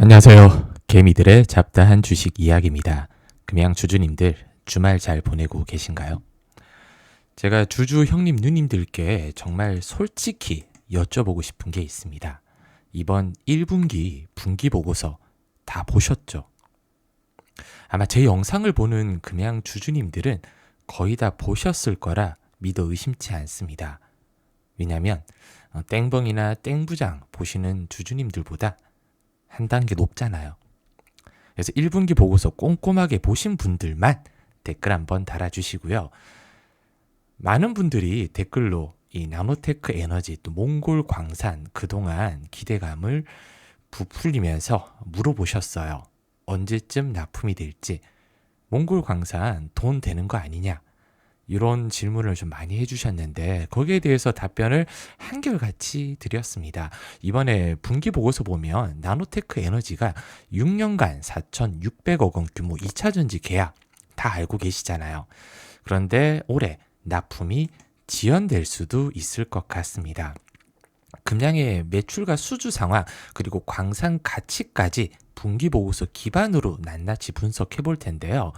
안녕하세요. 개미들의 잡다한 주식 이야기입니다. 금양 주주님들 주말 잘 보내고 계신가요? 제가 주주 형님 누님들께 정말 솔직히 여쭤보고 싶은 게 있습니다. 이번 1분기 분기 보고서 다 보셨죠? 아마 제 영상을 보는 금양 주주님들은 거의 다 보셨을 거라 믿어 의심치 않습니다. 왜냐하면 어, 땡벙이나 땡부장 보시는 주주님들보다 한 단계 높잖아요. 그래서 1분기 보고서 꼼꼼하게 보신 분들만 댓글 한번 달아주시고요. 많은 분들이 댓글로 이 나노테크 에너지 또 몽골 광산 그동안 기대감을 부풀리면서 물어보셨어요. 언제쯤 납품이 될지. 몽골 광산 돈 되는 거 아니냐? 이런 질문을 좀 많이 해주셨는데 거기에 대해서 답변을 한결같이 드렸습니다. 이번에 분기 보고서 보면 나노테크 에너지가 6년간 4,600억 원 규모 2차 전지 계약 다 알고 계시잖아요. 그런데 올해 납품이 지연될 수도 있을 것 같습니다. 금량의 매출과 수주 상황 그리고 광산 가치까지 분기 보고서 기반으로 낱낱이 분석해 볼 텐데요.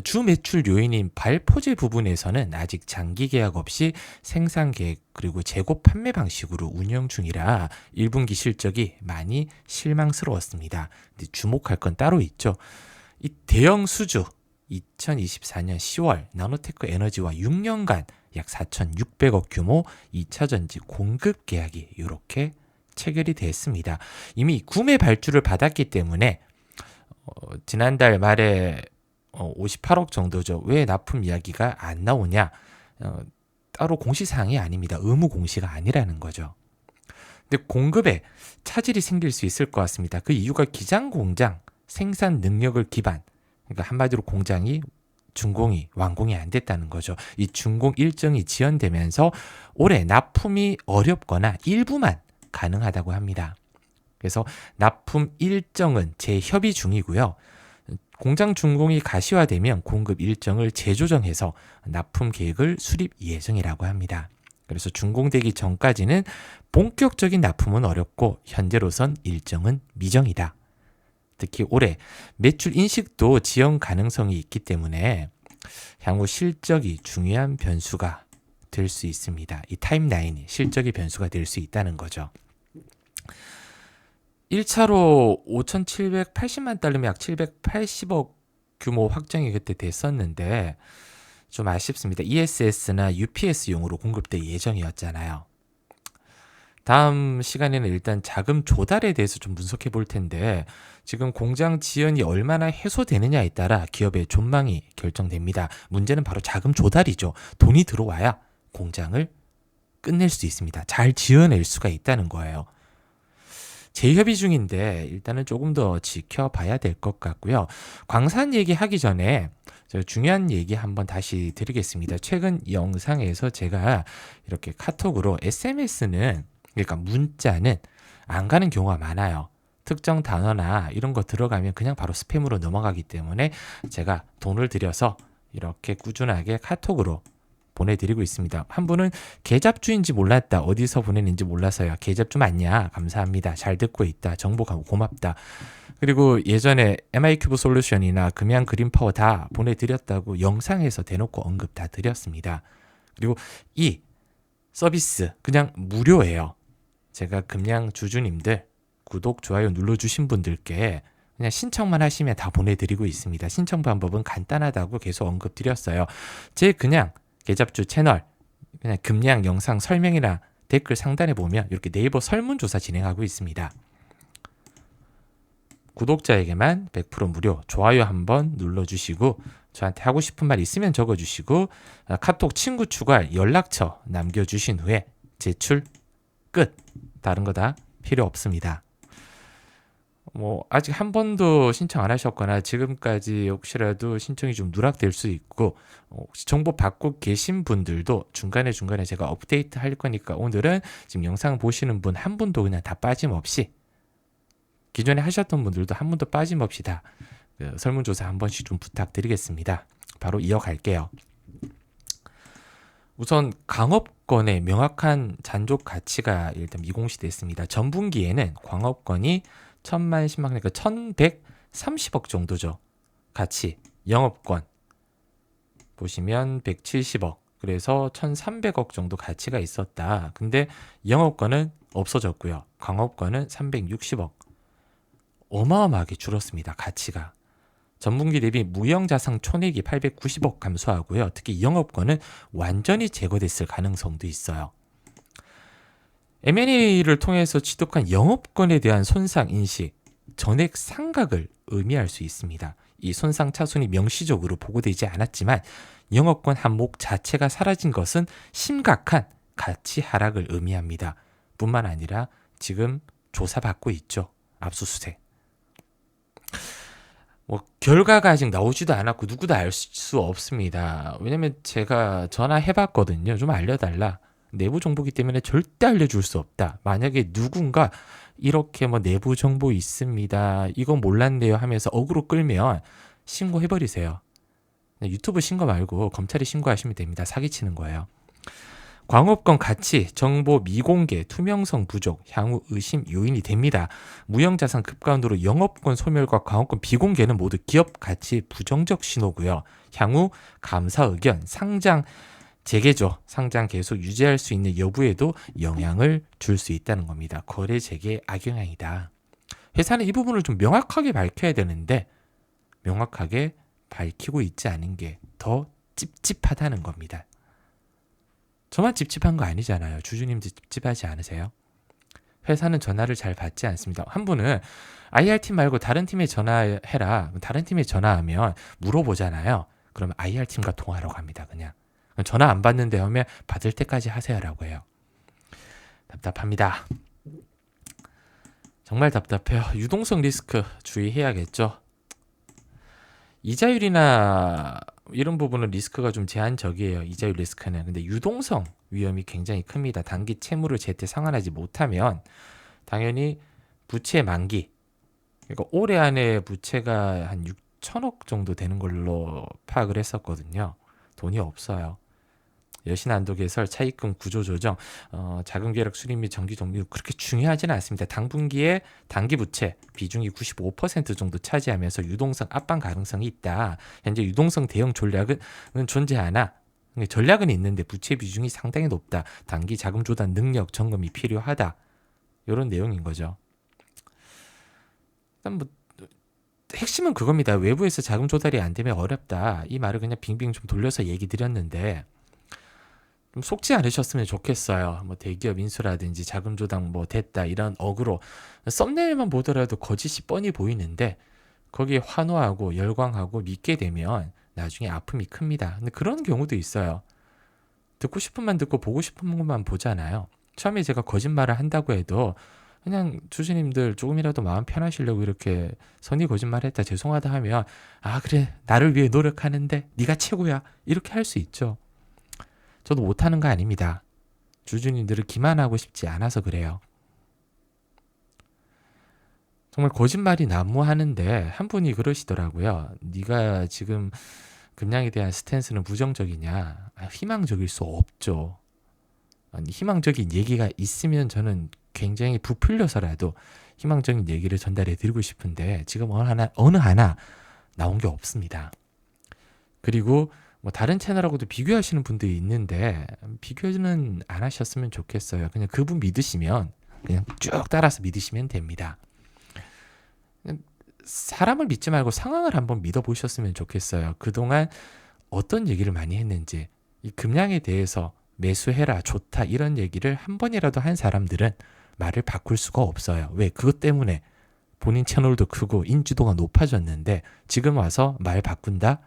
주 매출 요인인 발포제 부분에서는 아직 장기 계약 없이 생산 계획 그리고 재고 판매 방식으로 운영 중이라 1분기 실적이 많이 실망스러웠습니다. 근데 주목할 건 따로 있죠. 이 대형 수주 2024년 10월 나노테크 에너지와 6년간 약 4,600억 규모 2차 전지 공급 계약이 이렇게 체결이 됐습니다. 이미 구매 발주를 받았기 때문에 어, 지난달 말에 어, 58억 정도죠. 왜 납품 이야기가 안 나오냐? 어, 따로 공시사항이 아닙니다. 의무 공시가 아니라는 거죠. 근데 공급에 차질이 생길 수 있을 것 같습니다. 그 이유가 기장 공장 생산 능력을 기반, 그러니까 한마디로 공장이 준공이 완공이 안 됐다는 거죠. 이 준공 일정이 지연되면서 올해 납품이 어렵거나 일부만 가능하다고 합니다. 그래서 납품 일정은 재협의 중이고요. 공장 준공이 가시화되면 공급 일정을 재조정해서 납품 계획을 수립 예정이라고 합니다. 그래서 준공되기 전까지는 본격적인 납품은 어렵고 현재로선 일정은 미정이다. 특히 올해 매출 인식도 지연 가능성이 있기 때문에 향후 실적이 중요한 변수가 될 수 있습니다. 이 타임라인이 실적의 변수가 될 수 있다는 거죠. 1차로 5,780만 달러면 약 780억 규모 확정이 그때 됐었는데 좀 아쉽습니다. ESS나 UPS용으로 공급될 예정이었잖아요. 다음 시간에는 일단 자금 조달에 대해서 좀 분석해 볼 텐데 지금 공장 지연이 얼마나 해소되느냐에 따라 기업의 존망이 결정됩니다. 문제는 바로 자금 조달이죠. 돈이 들어와야 공장을 끝낼 수 있습니다. 잘 지어낼 수가 있다는 거예요. 재협의 중인데 일단은 조금 더 지켜봐야 될 것 같고요. 광산 얘기하기 전에 중요한 얘기 한번 다시 드리겠습니다. 최근 영상에서 제가 이렇게 카톡으로 SMS는 그러니까 문자는 안 가는 경우가 많아요. 특정 단어나 이런 거 들어가면 그냥 바로 스팸으로 넘어가기 때문에 제가 돈을 들여서 이렇게 꾸준하게 카톡으로 보내드리고 있습니다. 한 분은 계잡주인지 몰랐다. 어디서 보내는지 몰라서요. 계잡주 맞냐? 감사합니다. 잘 듣고 있다. 정보 고맙다. 그리고 예전에 MI큐브 솔루션이나 금양 그린 파워 다 보내드렸다고 영상에서 대놓고 언급 다 드렸습니다. 그리고 이 서비스 그냥 무료예요. 제가 금양 주주님들 구독, 좋아요 눌러주신 분들께 그냥 신청만 하시면 다 보내드리고 있습니다. 신청 방법은 간단하다고 계속 언급 드렸어요. 제 그냥 계잡주 채널 금량 영상 설명이나 댓글 상단에 보면 이렇게 네이버 설문조사 진행하고 있습니다. 구독자에게만 100% 무료 좋아요 한번 눌러주시고 저한테 하고 싶은 말 있으면 적어주시고 아, 카톡 친구 추가 연락처 남겨주신 후에 제출 끝 다른 거 다 필요 없습니다. 뭐 아직 한 번도 신청 안 하셨거나 지금까지 혹시라도 신청이 좀 누락될 수 있고 어, 혹시 정보 받고 계신 분들도 중간에 중간에 제가 업데이트 할 거니까 오늘은 지금 영상 보시는 분 한 분도 그냥 다 빠짐없이 기존에 하셨던 분들도 한 분도 빠짐없이 다 그 설문조사 한 번씩 좀 부탁드리겠습니다. 바로 이어갈게요. 우선 강업권의 명확한 잔존 가치가 일단 미공시됐습니다. 전분기에는 광업권이 천만, 십만 그러니까 1130억 정도죠. 가치 영업권 보시면 170억 그래서 1300억 정도 가치가 있었다. 근데 영업권은 없어졌고요. 광업권은 360억 어마어마하게 줄었습니다. 가치가. 전분기 대비 무형자산 촌액이 890억 감소하고요. 특히 영업권은 완전히 제거됐을 가능성도 있어요. M&A를 통해서 취득한 영업권에 대한 손상 인식, 전액 상각을 의미할 수 있습니다. 이 손상 차손이 명시적으로 보고되지 않았지만 영업권 한목 자체가 사라진 것은 심각한 가치 하락을 의미합니다. 뿐만 아니라 지금 조사받고 있죠. 압수수색. 뭐 결과가 아직 나오지도 않았고 누구도 알 수 없습니다. 왜냐면 제가 전화해 봤거든요. 좀 알려달라. 내부 정보기 때문에 절대 알려줄 수 없다. 만약에 누군가 이렇게 뭐 내부 정보 있습니다. 이건 몰랐네요 하면서 어그로 끌면 신고해버리세요. 유튜브 신고 말고 검찰에 신고하시면 됩니다. 사기치는 거예요. 광업권 가치, 정보 미공개, 투명성 부족, 향후 의심 요인이 됩니다. 무형자산 급가운으로 영업권 소멸과 광업권 비공개는 모두 기업 가치 부정적 신호고요. 향후 감사 의견, 상장 재개조, 상장 계속 유지할 수 있는 여부에도 영향을 줄 수 있다는 겁니다. 거래 재개 악영향이다. 회사는 이 부분을 좀 명확하게 밝혀야 되는데 명확하게 밝히고 있지 않은 게 더 찝찝하다는 겁니다. 저만 찝찝한 거 아니잖아요. 주주님도 찝찝하지 않으세요? 회사는 전화를 잘 받지 않습니다. 한 분은 IR팀 말고 다른 팀에 전화해라. 다른 팀에 전화하면 물어보잖아요. 그러면 IR팀과 통화하러 갑니다. 그냥. 전화 안 받는데 하면 받을 때까지 하세요라고 해요. 답답합니다. 정말 답답해요. 유동성 리스크 주의해야겠죠. 이자율이나 이런 부분은 리스크가 좀 제한적이에요. 이자율 리스크는. 근데 유동성 위험이 굉장히 큽니다. 단기 채무를 제때 상환하지 못하면 당연히 부채 만기. 그러니까 올해 안에 부채가 한 6천억 정도 되는 걸로 파악을 했었거든요. 돈이 없어요. 여신안도 개설, 차입금 구조 조정, 어, 자금 계력 수립 및 정기 종료 그렇게 중요하지는 않습니다. 당분기에 단기 부채 비중이 95% 정도 차지하면서 유동성 압박 가능성이 있다. 현재 유동성 대응 전략은 존재하나 전략은 있는데 부채 비중이 상당히 높다. 단기 자금 조달 능력 점검이 필요하다. 이런 내용인 거죠. 일단 뭐 핵심은 그겁니다. 외부에서 자금 조달이 안 되면 어렵다. 이 말을 그냥 빙빙 좀 돌려서 얘기 드렸는데 좀 속지 않으셨으면 좋겠어요. 뭐 대기업 인수라든지 자금 조달 뭐 됐다 이런 어그로 썸네일만 보더라도 거짓이 뻔히 보이는데 거기에 환호하고 열광하고 믿게 되면 나중에 아픔이 큽니다. 근데 그런 경우도 있어요. 듣고 싶은 만 듣고 보고 싶은 것만 보잖아요. 처음에 제가 거짓말을 한다고 해도 그냥 주주님들 조금이라도 마음 편하시려고 이렇게 선의 거짓말했다 죄송하다 하면 아 그래 나를 위해 노력하는데 네가 최고야 이렇게 할 수 있죠. 저도 못하는 거 아닙니다. 주주님들을 기만하고 싶지 않아서 그래요. 정말 거짓말이 난무하는데 한 분이 그러시더라고요. 네가 지금 금량에 대한 스탠스는 부정적이냐? 아, 희망적일 수 없죠. 희망적인 얘기가 있으면 저는 굉장히 부풀려서라도 희망적인 얘기를 전달해 드리고 싶은데 지금 어느 하나 어느 하나 나온 게 없습니다. 그리고 뭐 다른 채널하고도 비교하시는 분들이 있는데 비교는 안 하셨으면 좋겠어요. 그냥 그분 믿으시면 그냥 쭉 따라서 믿으시면 됩니다. 사람을 믿지 말고 상황을 한번 믿어 보셨으면 좋겠어요. 그동안 어떤 얘기를 많이 했는지 이 금량에 대해서 매수해라 좋다 이런 얘기를 한 번이라도 한 사람들은 말을 바꿀 수가 없어요. 왜? 그것 때문에 본인 채널도 크고 인지도가 높아졌는데 지금 와서 말 바꾼다?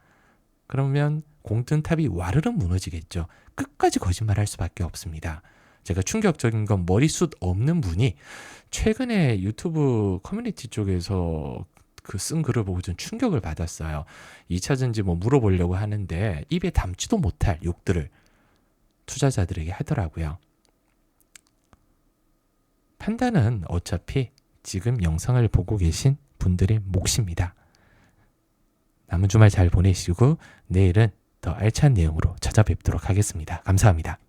그러면 공든탑이 와르르 무너지겠죠. 끝까지 거짓말 할 수밖에 없습니다. 제가 충격적인 건 머리숱 없는 분이 최근에 유튜브 커뮤니티 쪽에서 그 쓴 글을 보고 좀 충격을 받았어요. 2차 전지 뭐 물어보려고 하는데 입에 담지도 못할 욕들을 투자자들에게 하더라고요. 판단은 어차피 지금 영상을 보고 계신 분들의 몫입니다. 남은 주말 잘 보내시고 내일은 더 알찬 내용으로 찾아뵙도록 하겠습니다. 감사합니다.